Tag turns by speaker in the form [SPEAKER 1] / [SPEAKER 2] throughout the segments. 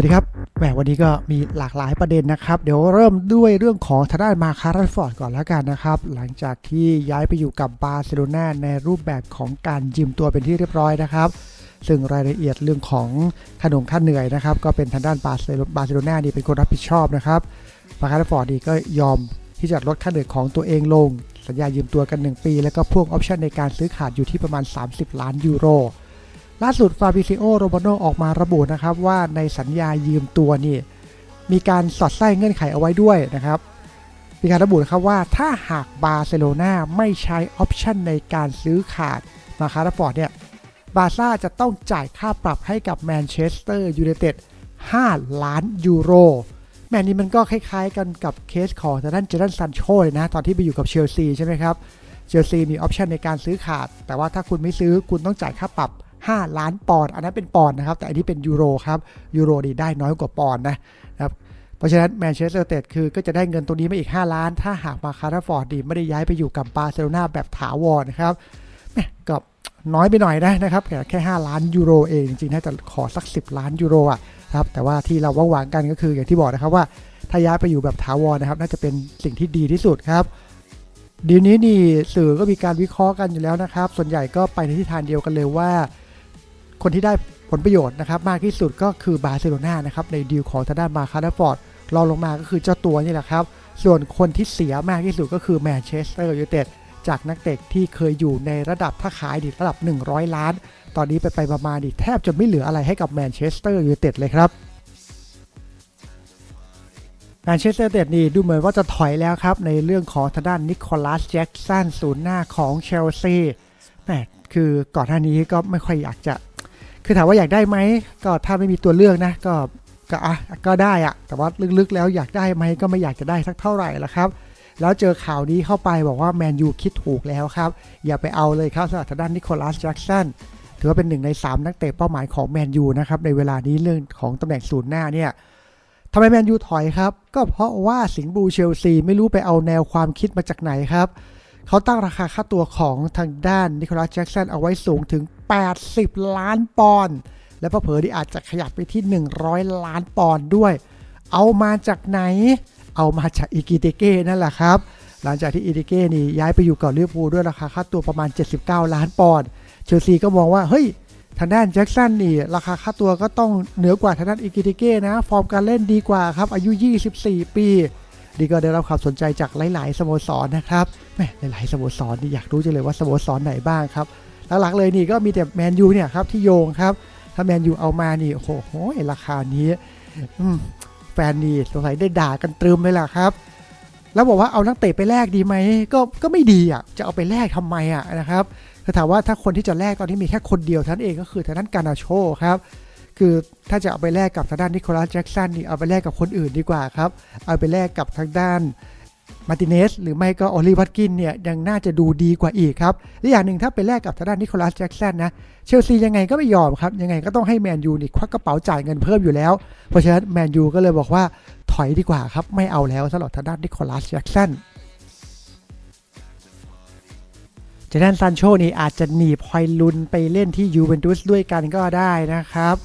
[SPEAKER 1] วัสดีครับแหมวันนี้ก็มีหลากหลายประเด็นนะครับ เดี๋ยวเริ่มด้วยเรื่องของทางด้านมาคารัฟอร์ดก่อนแล้วกันนะครับ หลังจากที่ย้ายไปอยู่กับบาร์เซโลนาในรูปแบบของการยืมตัวเป็นที่เรียบร้อยนะครับ ซึ่งรายละเอียดเรื่องของขนมค่าเหนื่อยนะครับ ก็เป็นทางด้านบาร์เซโลบาร์เซโลนานี่เป็นคนรับผิดชอบนะครับมาคารัฟอร์ดนี่ก็ยอมที่จะลดค่าเหนื่อยของตัวเองลง สัญญายืมตัวกัน 1 ปี แล้วก็พ่วงออปชันในการซื้อขาดอยู่ที่ประมาณ 30 ล้านยูโร ล่าสุดฟาบิซิโอโรบาโนออกมาระบุนะครับว่าในสัญญายืมตัวนี่มีการสอดไส้เงื่อนไขเอาไว้ด้วยนะครับ มีการระบุนะครับว่าถ้าหากบาร์เซโลนาไม่ใช้ออปชันในการซื้อขาดมาคาร์ฟอร์ดเนี่ยบาร์ซ่าจะต้องจ่ายค่าปรับให้กับแมนเชสเตอร์ยูไนเต็ด5 ล้านยูโร แมนนี้มันก็คล้ายๆ กันกับเคสของทางด้านเจดันซันโชเลยนะ ตอนที่ไปอยู่กับเชลซีใช่ไหมครับ เชลซีมีออปชันในการซื้อขาด แต่ว่าถ้าคุณไม่ซื้อคุณต้องจ่ายค่าปรับ 5 ล้านปอนด์อันนั้นเป็นปอนด์นะครับ แต่อันนี้เป็นยูโรครับยูโรดีได้น้อยกว่าปอนด์นะครับเพราะฉะนั้นแมนเชสเตอร์ยูไนเต็ดคือก็จะได้เงินตรงนี้มาอีก 5 ล้าน ถ้าหากมาคาร์ฟอร์ดดีไม่ได้ย้ายไปอยู่กับบาร์เซโลนาแบบถาวรนะครับแม่ก็น้อยไปหน่อยนะนะครับแค่แค่ 5 ล้านยูโรเองจริงๆน่าจะขอสัก 10 ล้านยูโรอะครับแต่ว่าที่เราหวังกันก็คืออย่างที่บอกนะครับว่าถ้าย้ายไปอยู่แบบถาวรนะครับน่าจะเป็นสิ่งที่ดีที่สุดครับดีนี้นี่สื่อก็มีการวิเคราะห์กันอยู่แล้วนะครับ ส่วนใหญ่ก็ไปในทิศทางเดียวกันเลยว่า คนที่ได้ผลประโยชน์นะครับมากที่สุดก็คือบาร์เซโลนานะครับในดีลของทางด้านมาคาร์ฟอร์ดรองลงมาก็คือเจ้าตัวนี่แหละครับ ส่วนคนที่เสียมากที่สุดก็คือแมนเชสเตอร์ยูไนเต็ดจากนักเตะที่เคยอยู่ในระดับถ้าขายดิระดับ 100 ล้าน ตอนนี้ไปไปๆมาๆดิแทบจะไม่เหลืออะไรให้กับแมนเชสเตอร์ยูไนเต็ดเลยครับแมนเชสเตอร์ยูไนเต็ดนี่ดูเหมือนว่าจะถอยแล้วครับ ในเรื่องของทางด้านนิโคลัสแจ็กสันศูนย์หน้าของเชลซีแหมคือก่อนหน้านี้ก็ไม่ค่อยอยากจะ คือถามว่าอยากได้ไหมก็ถ้าไม่มีตัวเลือกนะก็ก็อะก็ได้อะแต่ว่าลึกๆแล้วอยากได้ไหมก็ไม่อยากจะได้สักเท่าไหร่ละครับแล้วเจอข่าวนี้เข้าไปบอกว่าแมนยูคิดถูกแล้วครับ อย่าไปเอาเลยครับสำหรับทางด้านนิโคลัสแจ็กสันถือว่าเป็นหนึ่งใน 3 นักเตะเป้าหมายของแมนยูนะครับในเวลานี้เรื่องของตำแหน่งศูนย์หน้าเนี่ยทำไมแมนยูถอยครับ ก็เพราะว่าสิงห์บูเชลซีไม่รู้ไปเอาแนวความคิดมาจากไหนครับ เขาตั้งราคาค่าตัวของทางด้านนิโคลัสแจ็กสันเอาไว้สูงถึง 80 ล้านปอนด์และเผลอๆที่อาจจะขยับไปที่ 100 ล้านปอนด์ด้วย เอามาจากไหน เอามาจากอิกิเตเก้นั่นแหละครับ หลังจากที่อิกิเตเก้นี่ย้ายไปอยู่กับลิเวอร์พูลด้วยราคาค่าตัวประมาณ 79 ล้านปอนด์เชลซีก็มองว่าเฮ้ยทางด้านแจ็คสันนี่ราคาค่าตัวก็ต้องเหนือกว่าทางด้านอิกิเตเก้นะ ฟอร์มการเล่นดีกว่าครับ อายุ 24 ปี ดีก็ได้รับความสนใจจากหลาย ๆ สโมสรนะครับแหมหลาย ๆ สโมสรนี่อยากรู้จังเลยว่าสโมสรไหนบ้างครับ หลัก ๆ เลยนี่ก็มีแต่แมนยูเนี่ยครับที่โยงครับ ถ้าแมนยูเอามานี่โอ้โหราคานี้แฟนนี่สงสัยได้ด่ากันตรึมเลยล่ะครับ แล้วบอกว่าเอานักเตะไปแลกดีไหมก็ก็ไม่ดีอะจะเอาไปแลกทำไมอะนะครับแต่ถามว่าถ้าคนที่จะแลกตอนนี้มีแค่คนเดียวท่านเองก็คือทางด้านกานาโชครับ คือถ้าจะเอาไปแลกกับทางด้านนิโคลัสแจ็กสันนี่เอาไปแลกกับคนอื่นดีกว่าครับ เอาไปแลกกับทางด้านมาร์ติเนสหรือไม่ก็โอลิวัตกินเนี่ยยังน่าจะดูดีกว่าอีกครับและอย่างหนึ่งถ้าไปแลกกับทางด้านนิโคลัสแจ็กสันนะเชลซียังไงก็ไม่ยอมครับ ยังไงก็ต้องให้แมนยูนี่ควักกระเป๋าจ่ายเงินเพิ่มอยู่แล้ว เพราะฉะนั้นแมนยูก็เลยบอกว่าถอยดีกว่าครับ ไม่เอาแล้วสำหรับทางด้านนิโคลัสแจ็กสันเจด้านซานโชนี่อาจจะหนีพอยลุนไปเล่นที่ยูเวนตุสด้วยกันก็ได้นะครับ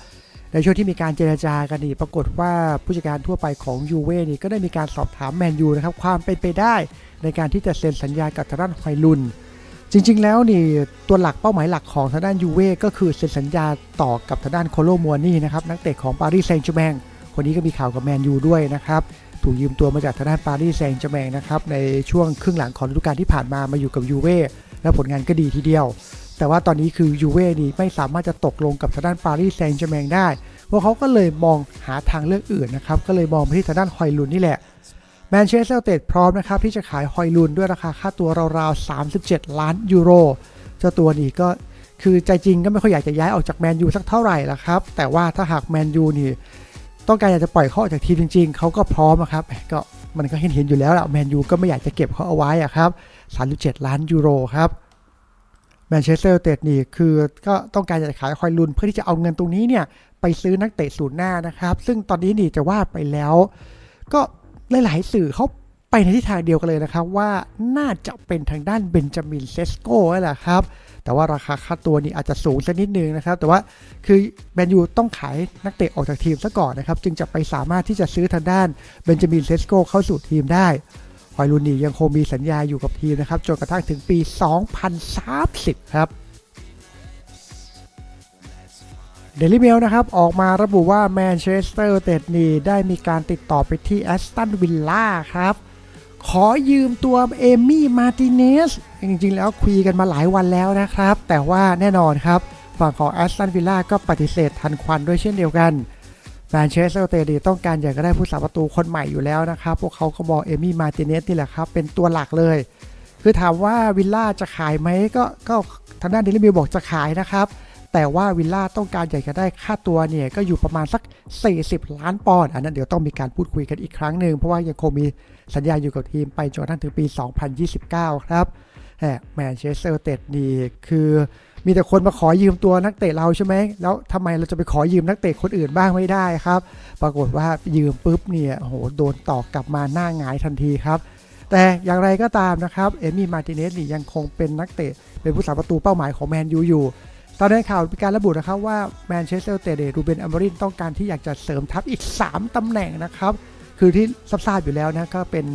[SPEAKER 1] ในช่วงที่มีการเจรจากันนี่ปรากฏว่าผู้จัดการทั่วไปของยูเว่นี่ก็ได้มีการสอบถามแมนยูนะครับความเป็นไปได้ ในการที่จะเซ็นสัญญากับทางด้านไฮลุน จริง ๆ แล้วนี่ตัวหลักเป้าหมายหลักของทางด้านยูเว่ก็คือเซ็นสัญญาต่อกับทางด้านโคโลมัวนี่นะครับนักเตะของปารีสแซงต์แชร์แมงคนนี้ก็มีข่าวกับแมนยูด้วยนะครับถูกยืมตัวมาจากทางด้านปารีสแซงต์แชร์แมงนะครับในช่วงครึ่งหลังของฤดูกาลที่ผ่านมามาอยู่กับยูเว่และผลงานก็ดีทีเดียว แต่ว่าตอนนี้คือยูเว่นี่ไม่สามารถจะตกลงกับทางด้านปารีสแซงต์แชร์แมงได้พวกเขาก็เลยมองหาทางเลือกอื่นนะครับ ก็เลยมองไปที่ทางด้านฮอยลุนนี่แหละแมนเชสเตอร์ยูไนเต็ดพร้อมนะครับ ที่จะขายฮอยลุนด้วยราคาค่าตัวราวๆ 37 ล้านยูโร เจ้าตัวนี้ก็คือใจจริงก็ไม่ค่อยอยากจะย้ายออกจากแมนยูสักเท่าไหร่ละครับ แต่ว่าถ้าหากแมนยูนี่ต้องการอยากจะปล่อยเขาออกจากทีมจริง ๆ เขาก็พร้อมอะครับก็มันก็เห็นเห็นอยู่แล้วแหละแมนยูก็ไม่อยากจะเก็บเขาเอาไว้อะครับ 37 ล้านยูโรครับ แมนเชสเตอร์ยูไนเต็ดนี่คือก็ต้องการจะขายคอยลุนเพื่อที่จะเอาเงินตรงนี้เนี่ยไปซื้อนักเตะศูนย์หน้านะครับ ซึ่งตอนนี้นี่จะว่าไปแล้ว ก็หลาย ๆ สื่อเขาไปในทิศทางเดียวกันเลยนะครับว่าน่าจะเป็นทางด้านเบนจามินเซสโก้นั่แหละครับ แต่ว่าราคาค่าตัวนี่อาจจะสูงสักนิดนึงนะครับ แต่ว่าคือแมนยูต้องขายนักเตะออกจากทีมซะก่อนนะครับ จึงจะไปสามารถที่จะซื้อทางด้านเบนจามินเซสโกเข้าสู่ทีมได้ ฮอยลูนี่ยังคงมีสัญญาอยู่กับทีมนะครับจนกระทั่งถึงปี 2030 ครับเดลิเมลนะครับออกมาระบุว่าแมนเชสเตอร์เตดนีได้มีการติดต่อไปที่แอสตันวิลล่าครับ ขอยืมตัวเอมี่มาร์ติเนสจริงๆ แล้วคุยกันมาหลายวันแล้วนะครับ แต่ว่าแน่นอนครับ ฝั่งของแอสตันวิลล่าก็ปฏิเสธทันควันด้วยเช่นเดียวกัน แมนเชสเตอร์เดนี่ต้องการอยากจะได้ผู้สาประตูคนใหม่อยู่แล้วนะครับ พวกเขาก็บอกเอมี่มาร์ติเนสนี่แหละครับ เป็นตัวหลักเลย คือถามว่าวิลล่าจะขายไหมก็ก็ทางด้านเดลิเมลบอกจะขายนะครับ แต่ว่าวิลล่าต้องการอยากจะได้ค่าตัวเนี่ย ก็อยู่ประมาณสัก 40 ล้านปอนด์อันนั้นเดี๋ยวต้องมีการพูดคุยกันอีกครั้งหนึ่งเพราะว่ายังคงมีสัญญาอยู่กับทีมไปจนกระทั่งถึงปี 2029 ครับแหมแมนเชสเตอร์เตดนี่คือ มีแต่คนมาขอยืมตัวนักเตะเราใช่ไหมแล้วทำไมเราจะไปขอยืมนักเตะคนอื่นบ้างไม่ได้ครับ ปรากฏว่ายืมปุ๊บเนี่ยโหโดนตอกกลับมาหน้าหงายทันทีครับ แต่อย่างไรก็ตามนะครับเอมี่มาร์ติเนสนี่ยังคงเป็นนักเตะเป็นผู้สาประตูเป้าหมายของแมนยูอยู่ตอนนี้ข่าวมีการระบุนะครับว่าแมนเชสเตอร์เต็ดรูเบนอัมบรินต้องการที่อยากจะเสริมทัพอีก 3ตำแหน่งนะครับ คือที่ทราบอยู่แล้วนะก็เป็น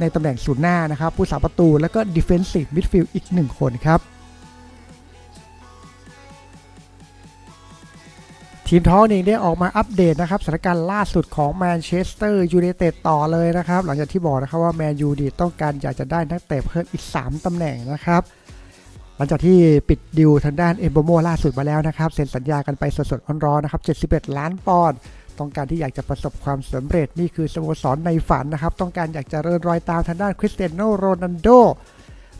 [SPEAKER 1] ในตำแหน่งศูนย์หน้านะครับ ผู้สาประตู แล้วก็ดิเฟนซีฟมิดฟิลด์อีก 1 คนครับ ทีมท้องเองได้ออกมาอัปเดตนะครับสถานการณ์ล่าสุดของแมนเชสเตอร์ยูไนเต็ดต่อเลยนะครับ หลังจากที่บอกนะครับว่าแมนยูดีต้องการอยากจะได้นักเตะเพิ่มอีก 3ตำแหน่งนะครับ หลังจากที่ปิดดิวทางด้านเอมโบโมล่าสุดมาแล้วนะครับ เซ็นสัญญากันไปสดๆร้อนๆนะครับ 71 ล้านปอนด์ต้องการที่อยากจะประสบความสำเร็จนี่คือสโมสรในฝันนะครับ ต้องการอยากจะเรินรอยตามทางด้านคริสเตียโนโรนัลโด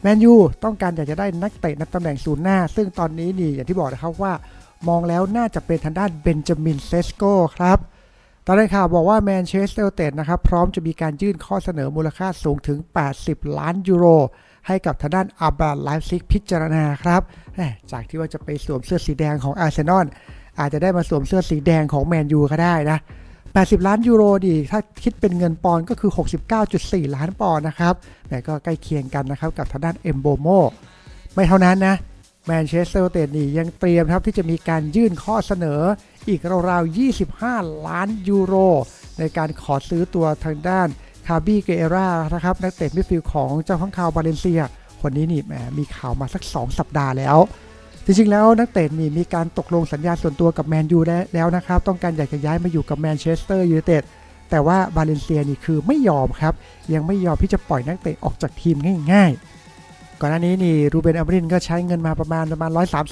[SPEAKER 1] แมนยูต้องการอยากจะได้นักเตะในตำแหน่งศูนย์หน้า ซึ่งตอนนี้นี่อย่างที่บอกนะครับว่า มองแล้วน่าจะเป็นทางด้านเบนจามินเซสโกครับตอนนี้ข่าวบอกว่าแมนเชสเตอร์นเต็ดนะครับ พร้อมจะมีการยื่นข้อเสนอมูลค่าสูงถึง 80 ล้านยูโร ให้กับทางด้านอาบาไลฟ์ซิกพิจารณาครับแต่จากที่ว่าจะไปสวมเสื้อสีแดงของอาร์เซนอลอาจจะได้มาสวมเสื้อสีแดงของแมนยูก็ได้นะ 80 ล้านยูโรดีถ้าคิดเป็นเงินปอนก็คือ 69.4 ล้านปอนนะครับแต่ก็ใกล้เคียงกันนะครับกับทางด้านเอมโบโมไม่เท่านั้นนะ แมนเชสเตอร์ยูไนเต็ดนี่ยังเตรียมครับที่จะมีการยื่นข้อเสนออีกราวๆ 25 ล้านยูโร ในการขอซื้อตัวทางด้านคาบี้เกเอรานะครับนักเตะมิดฟิลด์ของเจ้าข้างคาวบาเลนเซีย คนนี้นี่แหมมีข่าวมาสัก 2 สัปดาห์แล้ว จริงๆแล้วนักเตะนี่มีการตกลงสัญญาส่วนตัวกับแมนยูแล้วนะครับ ต้องการอยากจะย้ายมาอยู่กับแมนเชสเตอร์ยูไนเต็ดแต่ว่าบาเลนเซียนี่คือไม่ยอมครับ ยังไม่ยอมที่จะปล่อยนักเตะออกจากทีมง่าย ๆ ก่อนหน้านี้นี่รูเบนอัมรินก็ใช้เงินมาประมาณประมาณ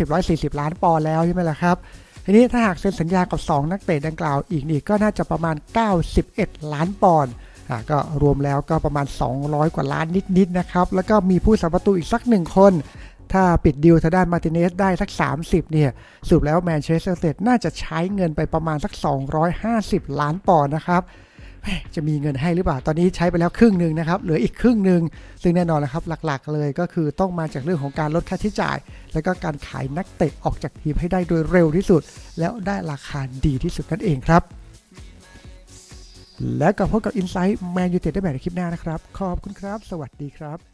[SPEAKER 1] 130-140 ล้านปอนด์แล้วใช่ไหมล่ะครับทีนี้ถ้าหากเซ็นสัญญากับ 2 นักเตะดังกล่าวอีกนี่ก็น่าจะประมาณ 91 ล้านปอนด์ก็รวมแล้วก็ประมาณ 200 กว่าล้านนิดๆนะครับ แล้วก็มีผู้สาประตูอีกสักหนึ่งคน ถ้าปิดดิวทางด้านมาติเนสได้สัก 30 เนี่ยสรุปแล้วแมนเชสเตอร์ยูไนเต็ดน่าจะใช้เงินไปประมาณสัก 250 ล้านปอนด์นะครับ จะมีเงินให้หรือเปล่า ตอนนี้ใช้ไปแล้วครึ่งหนึ่งนะครับ เหลืออีกครึ่งหนึ่ง ซึ่งแน่นอนนะครับ หลักๆ เลยก็คือต้องมาจากเรื่องของการลดค่าใช้จ่าย แล้วก็การขายนักเตะออกจากทีมให้ได้โดยเร็วที่สุด แล้วได้ราคาดีที่สุดนั่นเองครับ แล้วก็พบกับ Insight Man United ได้ใหม่ในคลิปหน้านะครับ ขอบคุณครับ สวัสดีครับ